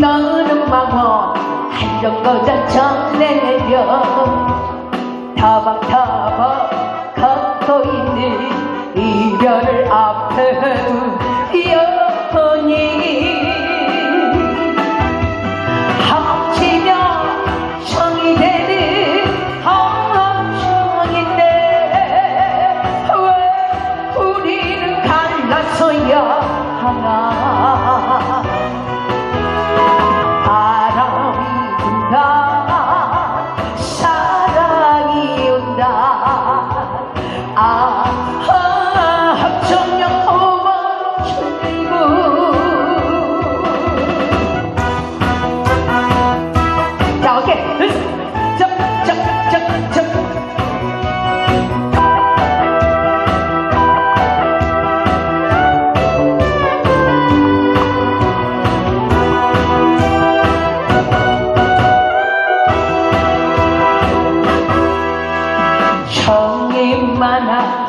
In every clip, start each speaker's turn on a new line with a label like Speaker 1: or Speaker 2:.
Speaker 1: 너는 마워 한정거장처럼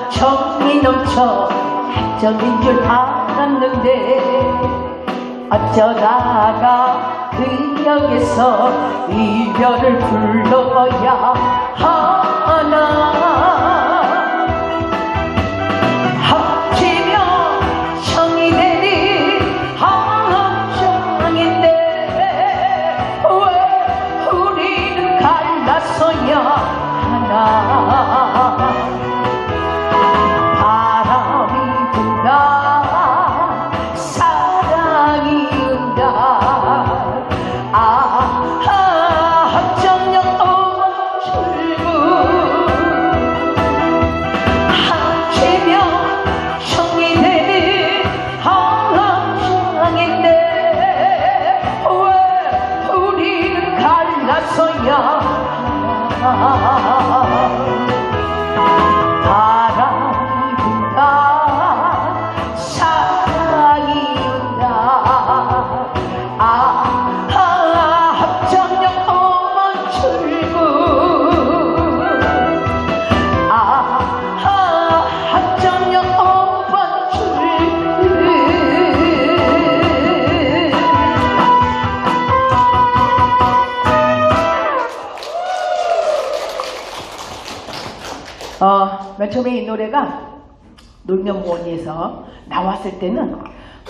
Speaker 1: 정이 넘쳐 학적인 줄 알았는데 어쩌다가 그 역에서 이별을 불러야 하나 어, 맨 처음에 이 노래가 놀면보원에서 나왔을 때는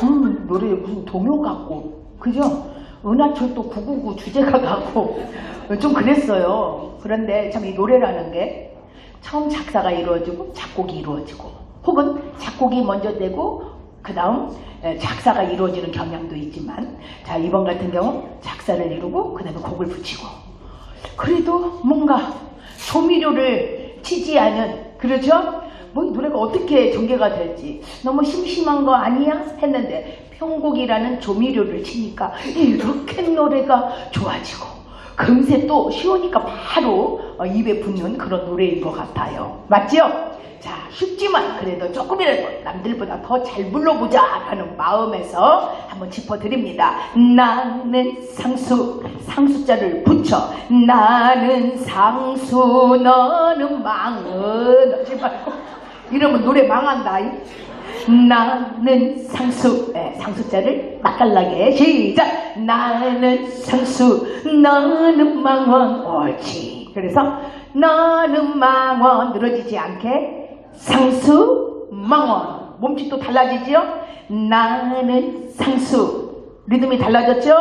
Speaker 1: 음, 노래 무슨 동요 같고 그죠? 은하철도 999 주제가 같고 좀 그랬어요. 그런데 참 이 노래라는 게 처음 작사가 이루어지고 작곡이 이루어지고 혹은 작곡이 먼저 되고 그 다음 작사가 이루어지는 경향도 있지만 자 이번 같은 경우 작사를 이루고 그 다음에 곡을 붙이고 그래도 뭔가 조미료를 치지 않은 그렇죠? 뭐이 노래가 어떻게 전개가 될지 너무 심심한 거 아니야? 했는데 편곡이라는 조미료를 치니까 이렇게 노래가 좋아지고 금세 또 쉬우니까 바로 어, 입에 붙는 그런 노래인 것 같아요. 맞죠? 자, 쉽지만 그래도 조금이라도 남들보다 더 잘 불러보자 하는 마음에서 한번 짚어드립니다. 나는 상수, 상수자를 붙여. 나는 상수, 너는 망은. 하지 말고. 이러면 노래 망한다. 이. 나는 상수, 네, 상수자를 맛깔나게 시작. 나는 상수, 너는 망원. 옳지. 그래서 너는 망원 늘어지지 않게 상수 망원 몸짓도 달라지죠? 나는 상수 리듬이 달라졌죠?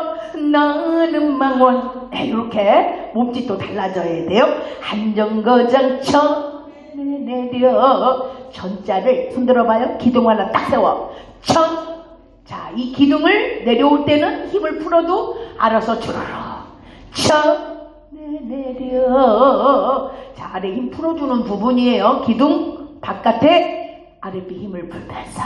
Speaker 1: 나는 망원 이렇게 몸짓도 달라져야 돼요. 한정거장 천에 내려 전자를 손들어봐요. 기둥 하나 딱 세워. 천. 자, 이 기둥을 내려올 때는 힘을 풀어도 알아서 주르르. 천. 내 내려. 자, 아래 힘 풀어주는 부분이에요. 기둥 바깥에 아랫배 힘을 풀면서.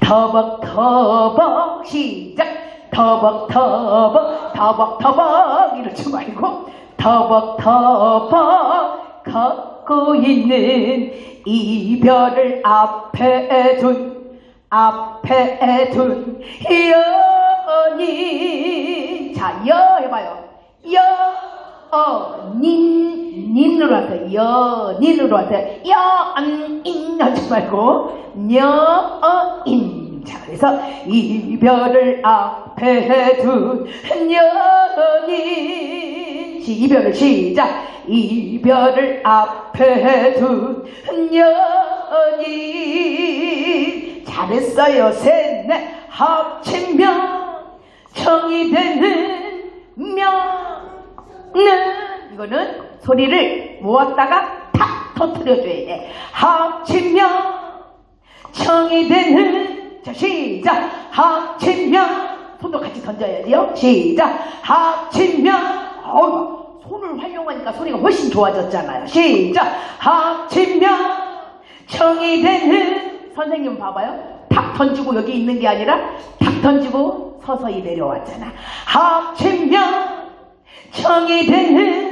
Speaker 1: 터벅터벅 시작. 터벅터벅 터벅터벅 이러지 말고 터벅터벅 걷고 있는 이별을 앞에 둔 앞에 둔 연인 자 여 해봐요 여 어, 닌, 닌으로 하세요. 연인으로 하세요. 연인 하지 말고, 여인. 자, 그래서 이별을 앞에 둔 연인. 시, 이별을 시작. 이별을 앞에 둔 정이 잘했어요 셋넷 합치면 정이 되는 명는 이거는 소리를 모았다가 탁 터트려줘야 돼 합치면 정이 되는 자 시작. 합치면 손도 같이 던져야 돼요. 시작. 합치면 어우 손을 활용하니까 소리가 훨씬 좋아졌잖아요. 시작. 합치면 정이 되는 선생님 봐봐요. 탁 던지고 여기 있는 게 아니라 탁 던지고 서서히 내려왔잖아. 합치면 정이 되는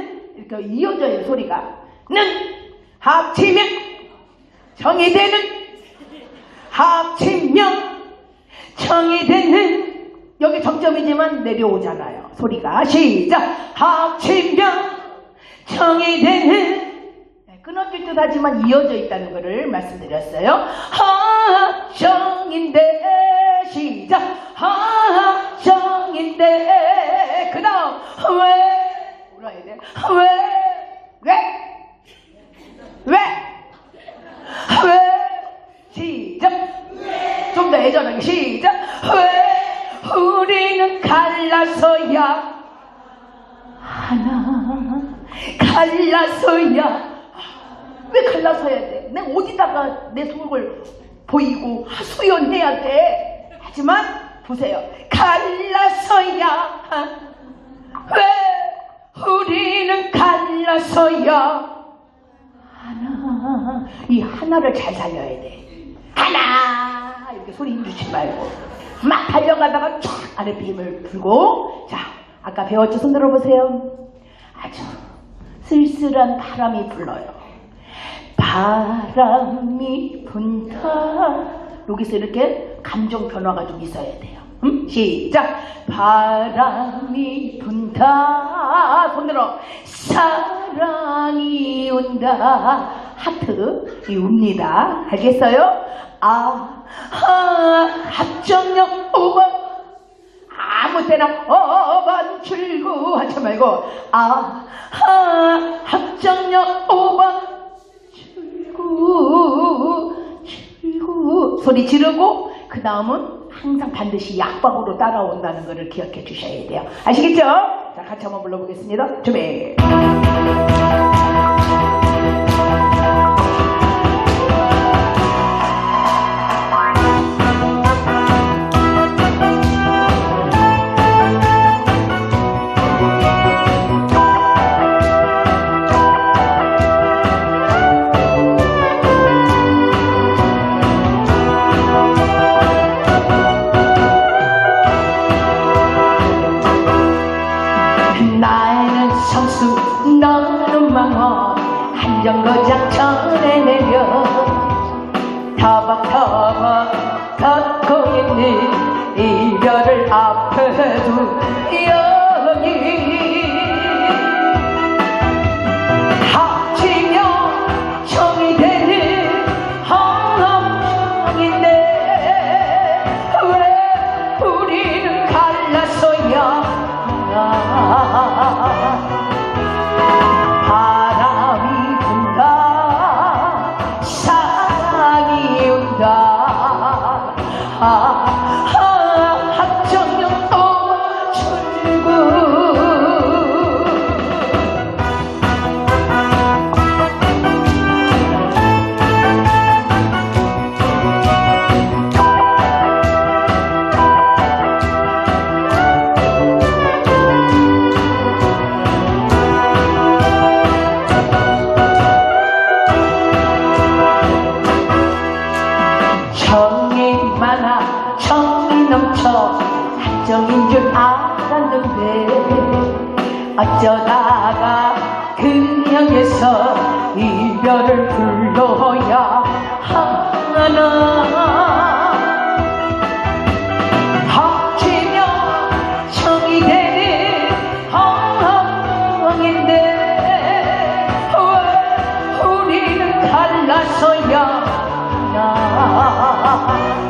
Speaker 1: 이렇게 이어져요 소리가 는 합치면 정이 되는 합치면 정이 되는. 여기 정점이지만 내려오잖아요. 소리가 시작. 합치면 정이 되는. 네, 끊어질 듯 하지만 이어져 있다는 것을 말씀드렸어요. 합정인데 시작. 합정인데 그 다음 왜 돼 왜? 왜? 왜? 왜? 시작 좀 더 애절하게 시작 왜 우리는 갈라서야 하나 갈라서야 왜 갈라서야 돼? 내가 어디다가 내 속을 보이고 하소연해야 돼? 하지만 보세요 갈라서야 왜 우리는 갈라서야 하나 이 하나를 잘 살려야 돼. 하나 이렇게 소리 힘주지 말고. 막 달려가다가 쫙 아래 빔을 불고. 자 아까 배웠죠? 손 들어보세요. 아주 쓸쓸한 바람이 불러요. 바람이 분다. 여기서 이렇게 감정 변화가 좀 있어야 돼요 음? 시작. 바람이 분다. 손 들어. 사랑이 온다. 하트. 이 웁니다. 알겠어요? 아, 아 합정역 5번. 아무 때나 어반 출구. 하지 말고. 아, 아 합정역 5번 출구. 출구. 소리 지르고 그 다음은 항상 반드시 약박으로 따라온다는 것을 기억해 주셔야 돼요. 아시겠죠? 자 같이 한번 불러보겠습니다. 준비 이별을 앞에 두여 어쩌다가 그녀에서 이별을 불러야 하나 합치면 정이 되는 허황인데 왜 우리는 갈라서야 하나